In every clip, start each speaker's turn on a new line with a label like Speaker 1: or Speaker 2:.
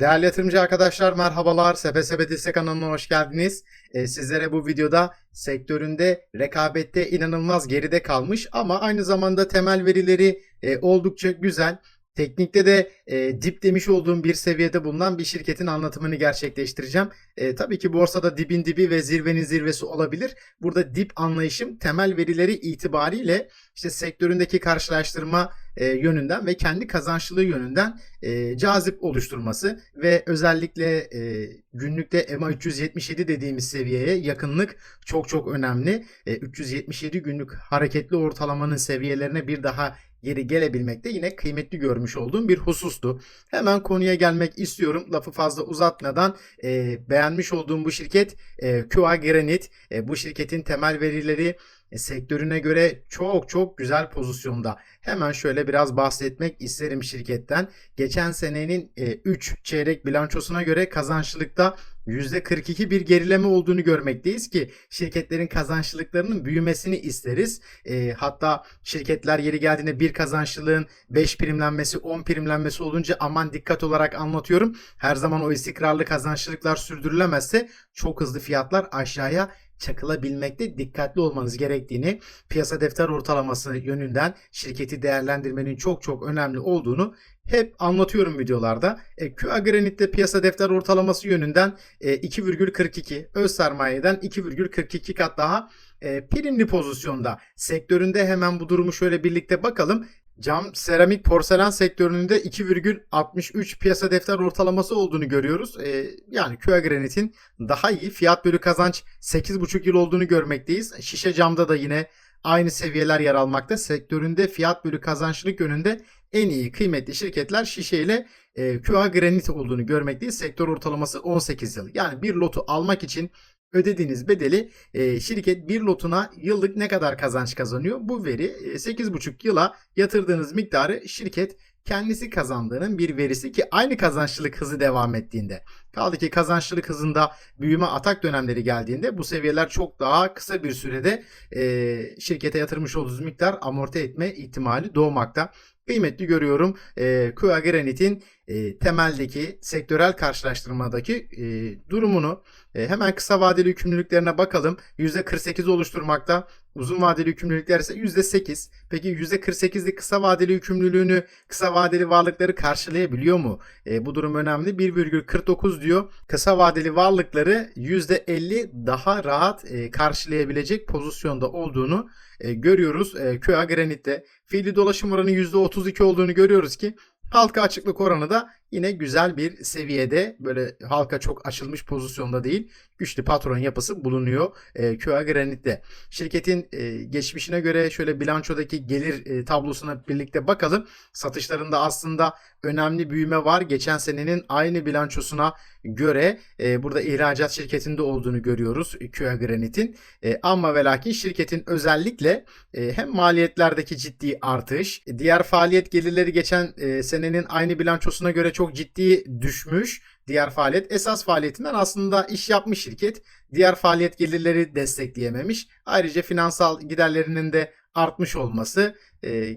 Speaker 1: Değerli yatırımcı arkadaşlar merhabalar. Sepe Destek kanalına hoş geldiniz. Ee, sizlere bu videoda sektöründe rekabette inanılmaz geride kalmış ama aynı zamanda temel verileri e, oldukça güzel. Teknikte de e, dip demiş olduğum bir seviyede bulunan bir şirketin anlatımını gerçekleştireceğim. E, tabii ki borsada dibin dibi ve zirvenin zirvesi olabilir. Burada dip anlayışım temel verileri itibariyle işte sektöründeki karşılaştırma e, yönünden ve kendi kazançlılığı yönünden e, cazip oluşturması ve özellikle e, günlükte EMA 377 dediğimiz seviyeye yakınlık çok çok önemli. E, 377 günlük hareketli ortalamanın seviyelerine bir daha geri gelebilmek de yine kıymetli görmüş olduğum bir husustu. Hemen konuya gelmek istiyorum. Lafı fazla uzatmadan e, beğenmiş olduğum bu şirket e, QA Granite. E, bu şirketin temel verileri e, sektörüne göre çok çok güzel pozisyonda. Hemen şöyle biraz bahsetmek isterim şirketten. Geçen senenin 3 çeyrek bilançosuna göre kazançlılıkta %42 bir gerileme olduğunu görmekteyiz ki şirketlerin kazançlılıklarının büyümesini isteriz. E, hatta şirketler yeri geldiğinde bir kazançlılığın 5 primlenmesi 10 primlenmesi olunca aman dikkat olarak anlatıyorum. Her zaman o istikrarlı kazançlılıklar sürdürülemezse çok hızlı fiyatlar aşağıya çakılabilmekte dikkatli olmanız gerektiğini, piyasa defter ortalaması yönünden şirketi değerlendirmenin çok çok önemli olduğunu hep anlatıyorum videolarda. E, QA Granite'de piyasa defter ortalaması yönünden e, 2,42, öz sermayeden 2,42 kat daha e, primli pozisyonda. Sektöründe hemen bu durumu şöyle birlikte bakalım. Cam, seramik, porselen sektöründe 2,63 piyasa defter ortalaması olduğunu görüyoruz. Ee, yani QA Granite'in daha iyi fiyat bölü kazanç 8,5 yıl olduğunu görmekteyiz. Şişe camda da yine aynı seviyeler yer almakta. Sektöründe fiyat bölü kazançlılık yönünde en iyi kıymetli şirketler şişe ile e, QA Granite olduğunu görmekteyiz. Sektör ortalaması 18 yıl. Yani bir lotu almak için ödediğiniz bedeli e, şirket bir lotuna yıllık ne kadar kazanç kazanıyor? Bu veri e, 8,5 yıla yatırdığınız miktarı şirket kendisi kazandığının bir verisi ki aynı kazançlılık hızı devam ettiğinde. Kaldı ki kazançlılık hızında büyüme atak dönemleri geldiğinde bu seviyeler çok daha kısa bir sürede e, şirkete yatırmış olduğunuz miktar amorti etme ihtimali doğmakta. Kıymetli görüyorum e, QA Granite'in e, temeldeki sektörel karşılaştırmadaki e, durumunu e, hemen kısa vadeli yükümlülüklerine bakalım. %48 oluşturmakta. Uzun vadeli yükümlülükler ise %8. Peki %48'lik kısa vadeli yükümlülüğünü kısa vadeli varlıkları karşılayabiliyor mu? E, bu durum önemli. 1,49 diyor. Kısa vadeli varlıkları %50 daha rahat e, karşılayabilecek pozisyonda olduğunu e, görüyoruz. E, QA Granite'de fiili dolaşım oranı %32 olduğunu görüyoruz ki Halka açıklık oranı da yine güzel bir seviyede böyle halka çok açılmış pozisyonda değil güçlü patron yapısı bulunuyor e, QA Granite'de. Şirketin e, geçmişine göre şöyle bilançodaki gelir e, tablosuna birlikte bakalım. Satışlarında aslında önemli büyüme var. Geçen senenin aynı bilançosuna göre e, burada ihracat şirketinde olduğunu görüyoruz QA Granite'in. E, ama ve lakin şirketin özellikle e, hem maliyetlerdeki ciddi artış, diğer faaliyet gelirleri geçen e, senenin aynı bilançosuna göre çok ciddi düşmüş diğer faaliyet. Esas faaliyetinden aslında iş yapmış şirket. Diğer faaliyet gelirleri destekleyememiş. Ayrıca finansal giderlerinin de artmış olması e,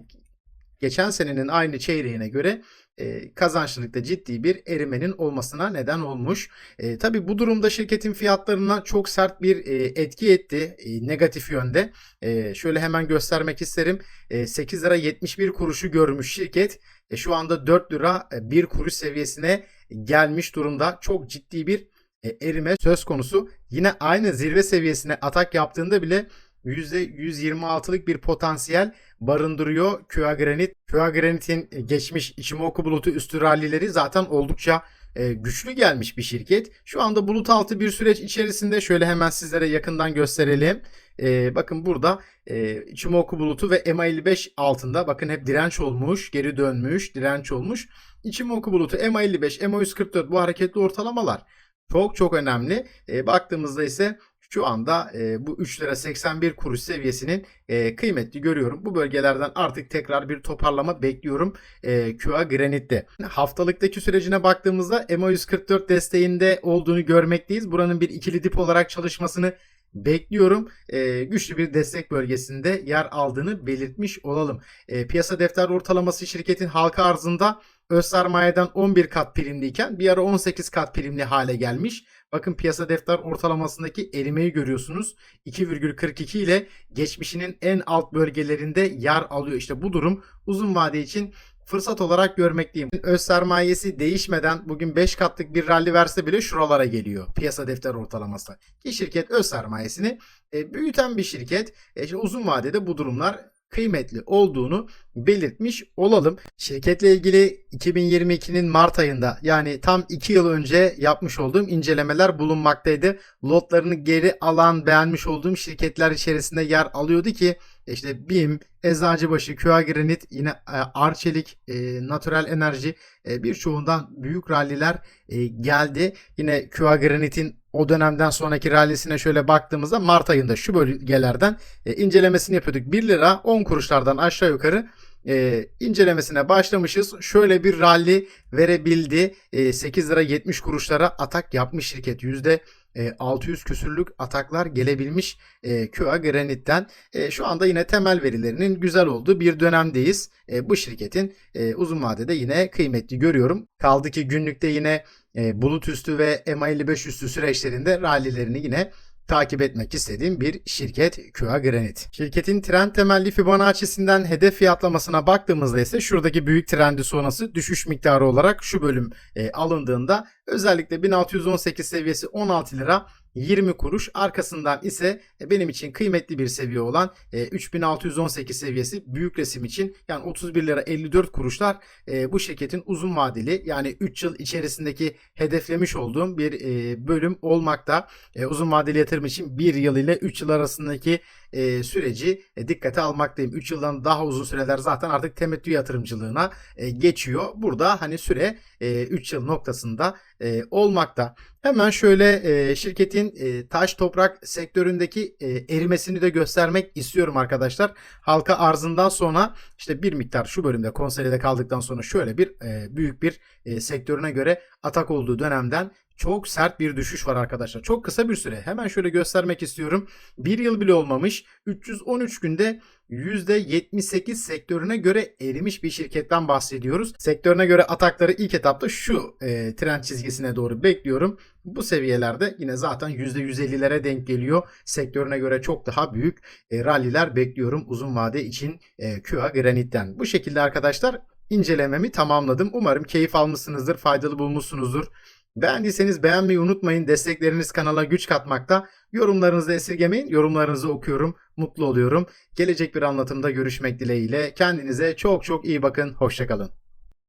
Speaker 1: geçen senenin aynı çeyreğine göre e, kazançlılıkta ciddi bir erimenin olmasına neden olmuş. E, Tabi bu durumda şirketin fiyatlarına çok sert bir e, etki etti e, negatif yönde. E, şöyle hemen göstermek isterim. E, 8 lira 71 kuruşu görmüş şirket. E, şu anda 4 lira 1 kuruş seviyesine gelmiş durumda. Çok ciddi bir e, erime söz konusu. Yine aynı zirve seviyesine atak yaptığında bile %126'lık bir potansiyel barındırıyor QA Granite. QA Granite'in geçmiş Ichimoku bulutu üstü rallileri zaten oldukça e, güçlü gelmiş bir şirket. Şu anda bulut altı bir süreç içerisinde şöyle hemen sizlere yakından gösterelim. E, bakın burada e, Ichimoku bulutu ve MA55 altında bakın hep direnç olmuş, geri dönmüş, direnç olmuş. Ichimoku bulutu, MA55, MA144 bu hareketli ortalamalar çok çok önemli. E, baktığımızda ise şu anda e, bu 3 lira 81 kuruş seviyesinin e, kıymetli görüyorum. Bu bölgelerden artık tekrar bir toparlama bekliyorum e, QA Granite'de. Haftalıktaki sürecine baktığımızda EMA 144 desteğinde olduğunu görmekteyiz. Buranın bir ikili dip olarak çalışmasını bekliyorum. E, güçlü bir destek bölgesinde yer aldığını belirtmiş olalım. E, piyasa defter ortalaması şirketin halka arzında öz sermayeden 11 kat primliyken bir ara 18 kat primli hale gelmiş. Bakın piyasa defter ortalamasındaki erimeyi görüyorsunuz. 2,42 ile geçmişinin en alt bölgelerinde yer alıyor. İşte bu durum uzun vade için fırsat olarak görmekteyim. Öz sermayesi değişmeden bugün 5 katlık bir rally verse bile şuralara geliyor. Piyasa defter ortalaması. Ki şirket öz sermayesini e, büyüten bir şirket. E, uzun vadede bu durumlar kıymetli olduğunu belirtmiş olalım. Şirketle ilgili 2022'nin Mart ayında yani tam 2 yıl önce yapmış olduğum incelemeler bulunmaktaydı. Lotlarını geri alan beğenmiş olduğum şirketler içerisinde yer alıyordu ki işte BİM, Eczacıbaşı, QA Granit, yine e, Arçelik, e, Natural Enerji e, birçoğundan büyük ralliler e, geldi. Yine QA Granit'in o dönemden sonraki rallisine şöyle baktığımızda Mart ayında şu bölgelerden e, incelemesini yapıyorduk. 1 lira 10 kuruşlardan aşağı yukarı e, incelemesine başlamışız. Şöyle bir rally verebildi. E, 8 lira 70 kuruşlara atak yapmış şirket. Yüzde e, 600 küsürlük ataklar gelebilmiş e, QA Granit'ten. E, şu anda yine temel verilerinin güzel olduğu bir dönemdeyiz. E, bu şirketin e, uzun vadede yine kıymetli görüyorum. Kaldı ki günlükte yine e, bulut üstü ve MA55 üstü süreçlerinde rallilerini yine takip etmek istediğim bir şirket QA Granit. Şirketin trend temelli Fibonacci'sinden hedef fiyatlamasına baktığımızda ise şuradaki büyük trendi sonrası düşüş miktarı olarak şu bölüm e, alındığında özellikle 1618 seviyesi 16 lira 20 kuruş arkasından ise e, benim için kıymetli bir seviye olan e, 3618 seviyesi büyük resim için yani 31 lira 54 kuruşlar e, bu şirketin uzun vadeli yani 3 yıl içerisindeki hedeflemiş olduğum bir e, bölüm olmakta. E, uzun vadeli yatırım için 1 yıl ile 3 yıl arasındaki e, süreci e, dikkate almaktayım. 3 yıldan daha uzun süreler zaten artık temettü yatırımcılığına e, geçiyor. Burada hani süre 3 yıl noktasında e, olmakta. Hemen şöyle e, şirketin e, taş toprak sektöründeki e, erimesini de göstermek istiyorum arkadaşlar. Halka arzından sonra işte bir miktar şu bölümde konsolide kaldıktan sonra şöyle bir e, büyük bir e, sektörüne göre atak olduğu dönemden çok sert bir düşüş var arkadaşlar. Çok kısa bir süre. Hemen şöyle göstermek istiyorum. Bir yıl bile olmamış. 313 günde %78 sektörüne göre erimiş bir şirketten bahsediyoruz. Sektörüne göre atakları ilk etapta şu e, trend çizgisine doğru bekliyorum. Bu seviyelerde yine zaten %150'lere denk geliyor. Sektörüne göre çok daha büyük e, ralliler bekliyorum uzun vade için e, QA Granit'ten. Bu şekilde arkadaşlar incelememi tamamladım. Umarım keyif almışsınızdır, faydalı bulmuşsunuzdur. Beğendiyseniz beğenmeyi unutmayın. Destekleriniz kanala güç katmakta. Yorumlarınızı esirgemeyin. Yorumlarınızı okuyorum. Mutlu oluyorum. Gelecek bir anlatımda görüşmek dileğiyle. Kendinize çok çok iyi bakın. Hoşçakalın.